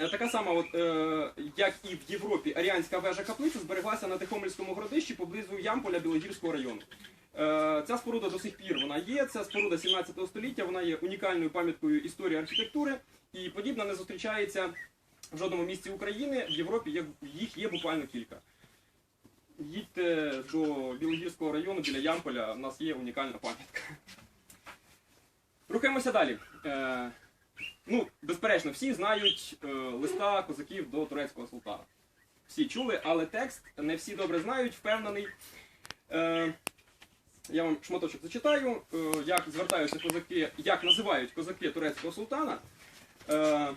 Е, Така сама, от, е, як і в Європі, Аріанська вежа каплиця збереглася на Тихомирському городищі поблизу Ямполя Білогірського району. Е, ця споруда до сих пір вона є. Ця споруда 17 століття, вона є унікальною пам'яткою історії архітектури, і подібна не зустрічається в жодному місці України. В Європі є, їх є буквально кілька. Їдьте до Білогірського району біля Ямполя, в нас є унікальна пам'ятка. Рухаємося далі. Е, ну, безперечно, всі знають е, листа козаків до турецького султана. Всі чули, але текст не всі добре знають, впевнений. Е, я вам шматочок зачитаю, е, як звертаються козаки, як називають козаки турецького султана. Е,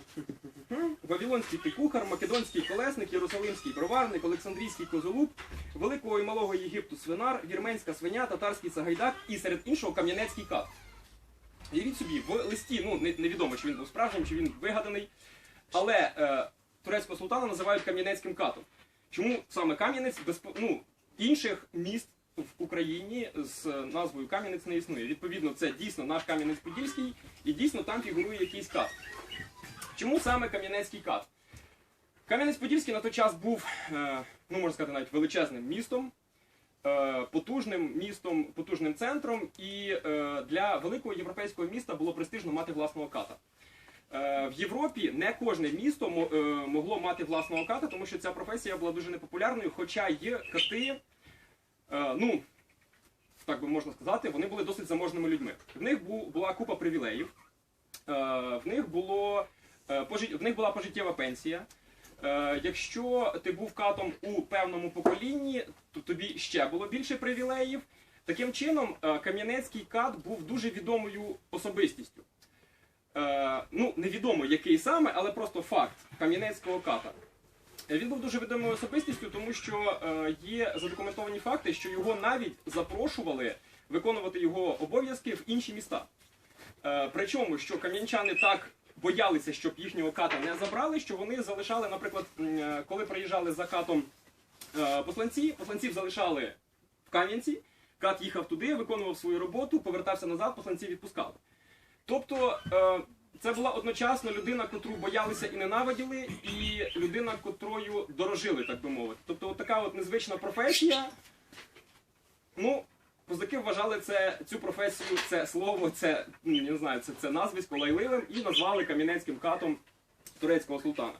Вавилонський ти кухар, Македонський колесник, Єрусалимський броварник, Олександрійський козолуб, Великого і Малого Єгипту свинар, Вірменська свиня, Татарський сагайдак і серед іншого Кам'янецький кат. Уявіть собі, в листі, ну не- невідомо, чи він був справжнім, чи він вигаданий, але е, турецького султана називають Кам'янецьким катом. Чому саме Кам'янець без ну, інших міст в Україні з назвою Кам'янець не існує. Відповідно, це дійсно наш Кам'янець-Подільський, і дійсно там фігурує якийсь кат. Чому саме Кам'янецький кат? Кам'янець-Подільський на той час був, е, ну можна сказати, навіть величезним містом, е, потужним містом, потужним центром, і е, для великого європейського міста було престижно мати власного ката. Е, В Європі не кожне місто е, могло мати власного ката, тому що ця професія була дуже непопулярною, хоча є кати, е, ну, так би можна сказати, вони були досить заможними людьми. В них була купа привілеїв, е, в них, було, е, в них була пожиттєва пенсія. Е, Якщо ти був катом у певному поколінні, то тобі ще було більше привілеїв. Таким чином, е, Кам'янецький кат був дуже відомою особистістю. Е, ну, невідомо який саме, але просто факт Кам'янецького ката. Він був дуже відомою особистістю, тому що є задокументовані факти, що його навіть запрошували виконувати його обов'язки в інші міста. Причому, що кам'янчани так боялися, щоб їхнього ката не забрали, що вони залишали, наприклад, е, коли приїжджали за катом е, посланці, посланців залишали в Кам'янці, кат їхав туди, виконував свою роботу, повертався назад, посланців відпускали. Тобто е, це була одночасно людина, котру боялися і ненавиділи, і людина, котрою дорожили, так би мовити. Тобто, от така от незвична професія. Ну, козаки вважали це, цю професію, це слово, це, я не знаю, це, це назвисько лайливим і назвали кам'янецьким катом турецького султана.